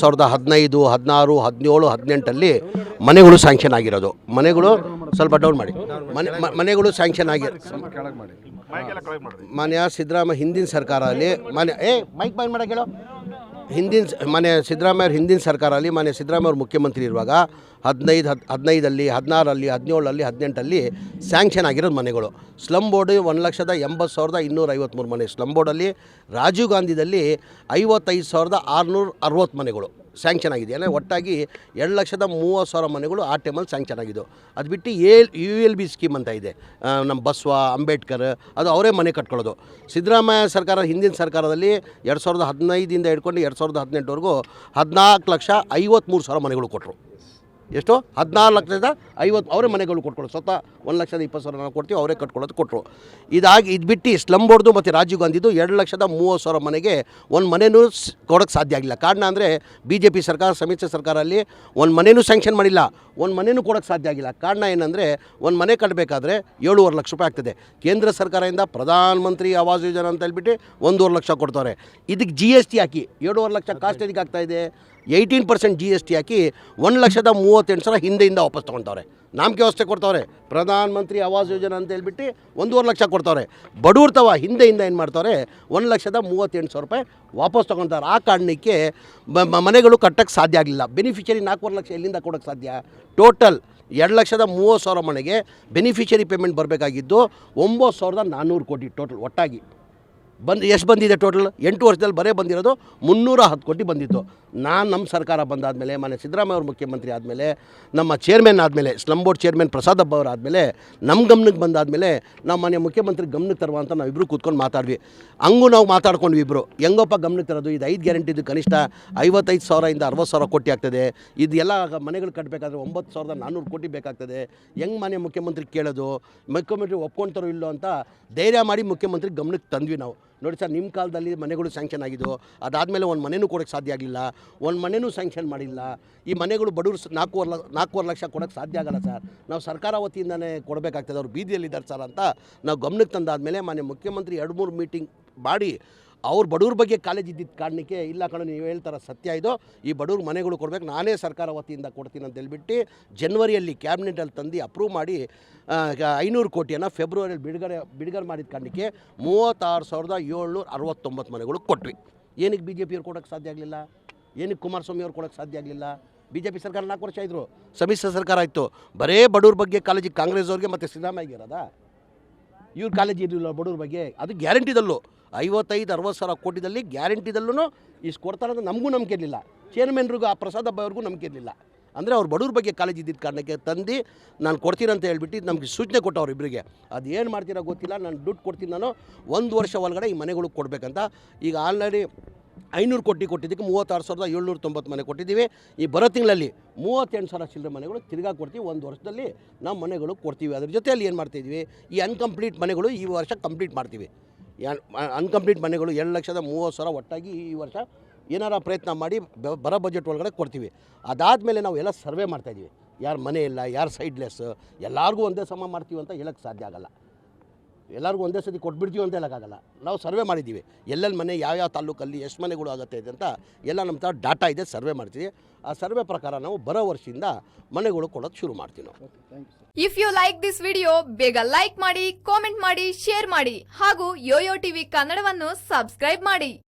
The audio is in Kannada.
ಸಾವಿರದ ಹದಿನೈದು, ಹದಿನಾರು, ಹದಿನೇಳು, ಹದಿನೆಂಟಲ್ಲಿ ಮನೆಗಳು ಸ್ಯಾಂಕ್ಷನ್ ಆಗಿರೋದು. ಮನೆಗಳು ಸ್ವಲ್ಪ ಡೌನ್ ಮಾಡಿ. ಮನೆ ಮನೆಗಳು ಸ್ಯಾಂಕ್ಷನ್ ಆಗಿ ಮಾನ್ಯ ಸಿದ್ದರಾಮಯ್ಯ ಹಿಂದಿನ ಸರ್ಕಾರದಲ್ಲಿ ಮನೆ ಏ ಮೈಕ್ ಬಾಯ್ ಮಾಡೋಕ್ಕೆ ಹೇಳೋ ಹಿಂದಿನ ಮನೆ ಸಿದ್ದರಾಮಯ್ಯ ಹಿಂದಿನ ಸರ್ಕಾರದಲ್ಲಿ ಮನೆ ಸಿದ್ದರಾಮಯ್ಯ ಅವರು ಮುಖ್ಯಮಂತ್ರಿ ಇರುವಾಗ ಹದಿನೈದು, ಹದ್, ಹದಿನೈದಲ್ಲಿ, ಹದಿನಾರಲ್ಲಿ ಹದಿನೇಳಲ್ಲಿ ಹದಿನೆಂಟಲ್ಲಿ ಸ್ಯಾಂಕ್ಷನ್ ಆಗಿರೋದು ಮನೆಗಳು. ಸ್ಲಮ್ ಬೋರ್ಡ್ ಒಂದು ಲಕ್ಷದ ಎಂಬತ್ತು ಸಾವಿರದ ಇನ್ನೂರ ಐವತ್ತ್ಮೂರು ಮನೆ. ಸ್ಲಮ್ ಬೋರ್ಡಲ್ಲಿ ರಾಜೀವ್ ಗಾಂಧಿದಲ್ಲಿ ಐವತ್ತೈದು ಸಾವಿರದ ಆರುನೂರ ಅರವತ್ತು ಮನೆಗಳು ಸ್ಯಾಂಕ್ಷನ್ ಆಗಿದೆ. ಅಂದರೆ ಒಟ್ಟಾಗಿ ಎರಡು ಲಕ್ಷದ ಮೂವತ್ತು ಸಾವಿರ ಮನೆಗಳು ಆ ಟೈಮಲ್ಲಿ ಸ್ಯಾಂಕ್ಷನ್ ಆಗಿದ್ದು ಅದು ಬಿಟ್ಟು L U L B scheme ಅಂತ ಇದೆ. ನಮ್ಮ ಬಸವ, ಅಂಬೇಡ್ಕರ್ ಅದು ಅವರೇ ಮನೆ ಕಟ್ಕೊಳ್ಳೋದು. ಸಿದ್ದರಾಮಯ್ಯ ಸರ್ಕಾರ, ಹಿಂದಿನ ಸರ್ಕಾರದಲ್ಲಿ ಎರಡು ಸಾವಿರದ ಹದಿನೈದಿಂದ ಹಿಡ್ಕೊಂಡು ಎರಡು ಸಾವಿರದ ಹದಿನೆಂಟವರೆಗೂ ಹದಿನಾಲ್ಕು ಲಕ್ಷ ಐವತ್ತ್ಮೂರು ಸಾವಿರ ಮನೆಗಳು ಕೊಟ್ಟರು ಎಷ್ಟು? ಹದಿನಾರು ಲಕ್ಷದ ಐವತ್ತು ಅವರೇ ಮನೆಗಳು ಕೊಟ್ಕೊಡು ಸ್ವತಃ ಒಂದು ಲಕ್ಷದ ಇಪ್ಪತ್ತು ಸಾವಿರ ನಾವು ಕೊಡ್ತೀವಿ ಅವರೇ ಕಟ್ಕೊಳ್ಳೋದು ಕೊಟ್ಟರು ಇದಾಗಿ ಇದು ಬಿಟ್ಟು ಸ್ಲಮ್ ಬೋರ್ಡ್ದು ಮತ್ತು ರಾಜೀವ್ ಗಾಂಧಿದು ಎರಡು ಲಕ್ಷದ ಮೂವತ್ತು ಸಾವಿರ ಮನೆಗೆ ಒಂದು ಮನೆಯೂ ಸ್- ಕೊಡೋಕ್ಕೆ ಸಾಧ್ಯ ಆಗಿಲ್ಲ ಕಾರಣ ಅಂದರೆ ಬಿ ಜೆ ಪಿ ಸರ್ಕಾರ ಸಮ್ಮಿಶ್ರ ಸರ್ಕಾರಲ್ಲಿ ಒಂದು ಮನೆಯೂ ಸ್ಯಾಂಕ್ಷನ್ ಮಾಡಿಲ್ಲ. ಒಂದು ಮನೆಯೂ ಕೊಡೋಕ್ಕೆ ಸಾಧ್ಯ ಆಗಿಲ್ಲ. ಕಾರಣ ಏನಂದರೆ ಒಂದು ಮನೆ ಕಟ್ಟಬೇಕಾದ್ರೆ ಏಳುವರೆ ಲಕ್ಷ ರೂಪಾಯಿ ಆಗ್ತದೆ. ಕೇಂದ್ರ ಸರ್ಕಾರದಿಂದ ಪ್ರಧಾನ ಮಂತ್ರಿ ಆವಾಸ್ ಯೋಜನೆ ಅಂತ ಹೇಳ್ಬಿಟ್ಟು ಒಂದೂವರೆ ಲಕ್ಷ ಕೊಡ್ತಾರೆ. ಇದಕ್ಕೆ ಜಿ ಎಸ್ ಟಿ ಹಾಕಿ ಏಳುವರೆ ಲಕ್ಷ ಕಾಸ್ಟ್ ಇದಕ್ಕೆ ಆಗ್ತಾ ಇದೆ? Eighteen percent G S T ಹಾಕಿ ಒಂದು ಲಕ್ಷದ ಮೂವತ್ತೆಂಟು ಸಾವಿರ ಹಿಂದೆಯಿಂದ ವಾಪಸ್ ತೊಗೊಳ್ತವ್ರೆ ನಾಮಕೆ ವ್ಯವಸ್ಥೆ ಕೊಡ್ತವ್ರೆ. ಪ್ರಧಾನ ಮಂತ್ರಿ ಆವಾಸ್ ಯೋಜನೆ ಅಂತ ಹೇಳ್ಬಿಟ್ಟು ಒಂದೂವರೆ ಲಕ್ಷ ಕೊಡ್ತವ್ರೆ. ಬಡವ್ರ ತವ ಹಿಂದೆಯಿಂದ ಏನು ಮಾಡ್ತವ್ರೆ? ಒಂದು ಲಕ್ಷದ ಮೂವತ್ತೆಂಟು ಸಾವಿರ ರೂಪಾಯಿ ವಾಪಸ್ ತೊಗೊಳ್ತಾರೆ ಆ ಕಾರಣಕ್ಕೆ ಮನೆಗಳು ಕಟ್ಟಕ್ಕೆ ಸಾಧ್ಯ ಆಗಲಿಲ್ಲ. ಬೆನಿಫಿಷರಿ ನಾಲ್ಕೂವರೆ ಲಕ್ಷ ಎಲ್ಲಿಂದ ಕೊಡೋಕ್ಕೆ ಸಾಧ್ಯ? ಟೋಟಲ್ ಎರಡು ಲಕ್ಷದ ಮೂವತ್ತು ಸಾವಿರ ಮನೆಗೆ ಬೆನಿಫಿಷರಿ ಪೇಮೆಂಟ್ ಬರಬೇಕಾಗಿದ್ದು ಒಂಬತ್ತು ಸಾವಿರದ ನಾನ್ನೂರು ಕೋಟಿ ಟೋಟಲ್ ಒಟ್ಟಾಗಿ. ಬಂದು ಎಷ್ಟು ಬಂದಿದೆ ಟೋಟಲ್ ಎಂಟು ವರ್ಷದಲ್ಲಿ ಬರೇ ಬಂದಿರೋದು ಮುನ್ನೂರ ಹತ್ತು ಕೋಟಿ ಬಂದಿತ್ತು. ನಾನು ನಮ್ಮ ಸರ್ಕಾರ ಬಂದಾದಮೇಲೆ ಮನೆ ಸಿದ್ದರಾಮಯ್ಯ ಅವರು ಮುಖ್ಯಮಂತ್ರಿ ಆದಮೇಲೆ, ನಮ್ಮ ಚೇರ್ಮನ್ ಆದಮೇಲೆ ಸ್ಲಮ್ ಬೋರ್ಡ್ ಚೇರ್ಮನ್ ಪ್ರಸಾದ್ ಹಬ್ಬ ಅವರು ಆದಮೇಲೆ ನಮ್ಮ ಗಮನಕ್ಕೆ ಬಂದಾದಮೇಲೆ ನಮ್ಮ ಮನೆ ಮುಖ್ಯಮಂತ್ರಿ ಗಮನಕ್ಕೆ ತರುವ ಅಂತ ನಾವಿಬ್ಬರು ಕೂತ್ಕೊಂಡು ಮಾತಾಡ್ವಿ. ಹಂಗೂ ನಾವು ಮಾತಾಡ್ಕೊಂಡ್ವಿ ಇಬ್ಬರು ಹೆಂಗಪ್ಪ ಗಮನಕ್ಕೆ ತರೋದು? ಇದು ಐದು ಗ್ಯಾರಂಟಿದು ಕನಿಷ್ಠ ಐವತ್ತೈದು ಸಾವಿರದಿಂದ ಅರವತ್ತು ಸಾವಿರ ಕೋಟಿ ಆಗ್ತದೆ. ಇದೆಲ್ಲ ಮನೆಗಳು ಕಟ್ಟಬೇಕಾದ್ರೆ ಒಂಬತ್ತು ಸಾವಿರದ ನಾನ್ನೂರು ಕೋಟಿ ಬೇಕಾಗ್ತದೆ. ಹೆಂಗೆ ಮನೆ ಮುಖ್ಯಮಂತ್ರಿ ಕೇಳೋದು? ಮುಖ್ಯಮಂತ್ರಿ ಒಪ್ಕೊಳ್ತಾರೋ ಇಲ್ಲೋ ಅಂತ ಧೈರ್ಯ ಮಾಡಿ ಮುಖ್ಯಮಂತ್ರಿ ಗಮನಕ್ಕೆ ತಂದ್ವಿ ನಾವು. ನೋಡಿ ಸರ್, ನಿಮ್ಮ ಕಾಲದಲ್ಲಿ ಮನೆಗಳು ಸ್ಯಾಂಕ್ಷನ್ ಆಗಿದ್ದು ಅದಾದಮೇಲೆ ಒಂದು ಮನೆಯೂ ಕೊಡೋಕ್ಕೆ ಸಾಧ್ಯ ಆಗಲಿಲ್ಲ. ಒಂದು ಮನೆಯೂ ಸ್ಯಾಂಕ್ಷನ್ ಮಾಡಿಲ್ಲ. ಈ ಮನೆಗಳು ಬಡವರು ನಾಲ್ಕೂವರೆ ಲ ನಾಲ್ಕೂವರೆ ಲಕ್ಷ ಕೊಡೋಕ್ಕೆ ಸಾಧ್ಯ ಆಗಲ್ಲ ಸರ್. ನಾವು ಸರ್ಕಾರ ವತಿಯಿಂದನೇ ಕೊಡಬೇಕಾಗ್ತದೆ, ಅವ್ರು ಬೀದಿಯಲ್ಲಿದ್ದಾರೆ ಸರ್ ಅಂತ ನಾವು ಗಮನಕ್ಕೆ ತಂದಾದಮೇಲೆ ಮಾನ್ಯ ಮುಖ್ಯಮಂತ್ರಿ ಎರಡು ಮೂರು ಮೀಟಿಂಗ್ ಮಾಡಿ ಅವ್ರ ಬಡವ್ರ ಬಗ್ಗೆ ಕಾಲೇಜ್ ಇದ್ದಿದ್ದ ಕಾರಣಕ್ಕೆ ಇಲ್ಲ ಕಣ, ನೀವು ಹೇಳ್ತಾರ ಸತ್ಯ ಇದು. ಈ ಬಡವ್ರ ಮನೆಗಳು ಕೊಡ್ಬೇಕು. ನಾನೇ ಸರ್ಕಾರ ವತಿಯಿಂದ ಕೊಡ್ತೀನಿ ಅಂತ ಹೇಳ್ಬಿಟ್ಟು ಜನ್ವರಿಯಲ್ಲಿ ಕ್ಯಾಬಿನೆಟಲ್ಲಿ ತಂದು ಅಪ್ರೂವ್ ಮಾಡಿ ಐನೂರು ಕೋಟಿಯನ್ನು ಫೆಬ್ರವರಿಯಲ್ಲಿ ಬಿಡುಗಡೆ ಬಿಡುಗಡೆ ಮಾಡಿದ ಕಾರಣಕ್ಕೆ ಮೂವತ್ತಾರು ಸಾವಿರದ ಏಳ್ನೂರ ಅರವತ್ತೊಂಬತ್ತು ಮನೆಗಳು ಕೊಟ್ವಿ. ಏನಕ್ಕೆ ಬಿ ಜೆ ಪಿಯವ್ರು ಕೊಡೋಕ್ಕೆ ಸಾಧ್ಯ ಆಗಲಿಲ್ಲ? ಏನಕ್ಕೆ ಕುಮಾರಸ್ವಾಮಿ ಅವ್ರು ಕೊಡೋಕ್ಕೆ ಸಾಧ್ಯ ಆಗಲಿಲ್ಲ? ಬಿ ಜೆ ಪಿ ಸರ್ಕಾರ ನಾಲ್ಕು ವರ್ಷ ಇದ್ದರು ಸಮ್ಮಿಶ್ರ ಸರ್ಕಾರ ಆಯಿತು. ಬರೇ ಬಡವ್ರ ಬಗ್ಗೆ ಕಾಲೇಜಿಗೆ ಕಾಂಗ್ರೆಸ್ ಅವ್ರಿಗೆ ಮತ್ತು ಸಿದ್ದರಾಮಯ್ಯ ಇರೋದಾ ಇವ್ರ ಕಾಲೇಜ್ ಇರಲಿಲ್ಲ ಬಡವ್ರ ಬಗ್ಗೆ. ಅದು ಗ್ಯಾರಂಟಿದಲ್ಲೂ. ಐವತ್ತೈದು, ಅರವತ್ತು ಸಾವಿರ ಕೋಟಿದಲ್ಲಿ ಗ್ಯಾರಂಟಿದಲ್ಲೂ ಇಷ್ಟು ಕೊಡ್ತಾರೆ ಅಂತ ನಮಗೂ ನಂಬಿಕೆ ಇರಲಿಲ್ಲ. ಚೇರ್ಮನ್ರಿಗೂ, ಆ ಪ್ರಸಾದ್ ಅವ್ರಿಗೂ ನಂಬಿಕೆ ಇರಲಿಲ್ಲ. ಅಂದರೆ ಅವ್ರು ಬಡವ್ರ ಬಗ್ಗೆ ಕಾಲೇಜ್ ಇದ್ದಿದ್ದ ಕಾರಣಕ್ಕೆ ತಂದು ನಾನು ಕೊಡ್ತೀನಿ ಅಂತ ಹೇಳ್ಬಿಟ್ಟು ನಮಗೆ ಸೂಚನೆ ಕೊಟ್ಟವ್ರು ಇಬ್ಬರಿಗೆ ಅದು ಏನು ಮಾಡ್ತೀರಾ ಗೊತ್ತಿಲ್ಲ, ನಾನು ದುಡ್ಡು ಕೊಡ್ತೀನಿ ನಾನು, ಒಂದು ವರ್ಷ ಒಳಗಡೆ ಈ ಮನೆಗಳಿಗೆ ಕೊಡಬೇಕಂತ. ಈಗ ಆಲ್ರೆಡಿ ಐನೂರು ಕೋಟಿ ಕೊಟ್ಟಿದ್ದಕ್ಕೆ ಮೂವತ್ತಾರು ಸಾವಿರದ ಏಳ್ನೂರ ತೊಂಬತ್ತು ಮನೆ ಕೊಟ್ಟಿದ್ದೀವಿ. ಈ ಬರೋ ತಿಂಗಳಲ್ಲಿ ಮೂವತ್ತೆಂಟು ಸಾವಿರ ಚಿಲ್ಲರೆ ಮನೆಗಳು ತಿರ್ಗಾ ಕೊಡ್ತೀವಿ, ಒಂದು ವರ್ಷದಲ್ಲಿ ನಮ್ಮ ಮನೆಗಳು ಕೊಡ್ತೀವಿ. ಅದ್ರ ಜೊತೆಯಲ್ಲಿ ಏನು ಮಾಡ್ತಾಯಿದ್ವಿ ಈ ಅನ್ಕಂಪ್ಲೀಟ್ ಮನೆಗಳು ಈ ವರ್ಷ ಕಂಪ್ಲೀಟ್ ಮಾಡ್ತೀವಿ. ಅನ್ಕಂಪ್ಲೀಟ್ ಮನೆಗಳು ಎರಡು ಲಕ್ಷದ ಮೂವತ್ತು ಸಾವಿರ ಒಟ್ಟಾಗಿ ಈ ವರ್ಷ ಏನಾರ ಪ್ರಯತ್ನ ಮಾಡಿ ಬರ ಬಜೆಟ್ ಒಳಗಡೆ ಕೊಡ್ತೀವಿ. ಅದಾದಮೇಲೆ ನಾವು ಎಲ್ಲ ಸರ್ವೆ ಮಾಡ್ತಾಯಿದ್ದೀವಿ ಯಾರು ಮನೆ ಇಲ್ಲ, ಯಾರು ಸೈಡ್ಲೆಸ್ ಎಲ್ಲರಿಗೂ ಒಂದೇ ಸಮ ಮಾಡ್ತೀವಿ ಅಂತ ಹೇಳೋಕ್ಕೆ ಸಾಧ್ಯ ಆಗಲ್ಲ. ಎಲ್ಲರಿಗೂ ಒಂದೇ ಸತಿ ಕೊಟ್ಬಿಡ್ತೀವಿ ಅಂತ ಹೇಳೋಕ್ಕಾಗಲ್ಲ. ನಾವು ಸರ್ವೆ ಮಾಡಿದ್ದೀವಿ. ಎಲ್ಲೆಲ್ಲಿ ಮನೆ ಯಾವ್ಯಾವ ತಾಲೂಕಲ್ಲಿ ಎಷ್ಟು ಮನೆಗಳು ಆಗುತ್ತೆ ಇದೆ ಅಂತ ಎಲ್ಲ ನಮ್ಮ ಥರ ಡಾಟಾ ಇದೆ ಸರ್ವೆ ಮಾಡ್ತೀವಿ. ಆ ಸರ್ವೆ ಪ್ರಕಾರ ನಾವು ಬರೋ ವರ್ಷದಿಂದ ಮನೆಗಳು ಕೊಡೋದು ಶುರು ಮಾಡ್ತೀವಿ ನಾವು. If you like this video ಬೇಗ ಲೈಕ್ ಮಾಡಿ ಕಾಮೆಂಟ್ ಮಾಡಿ ಶೇರ್ ಮಾಡಿ ಹಾಗೂ ಯೋಯೋ ಟಿವಿ ಕನ್ನಡವನ್ನು ಸಬ್ಸ್ಕ್ರೈಬ್ ಮಾಡಿ.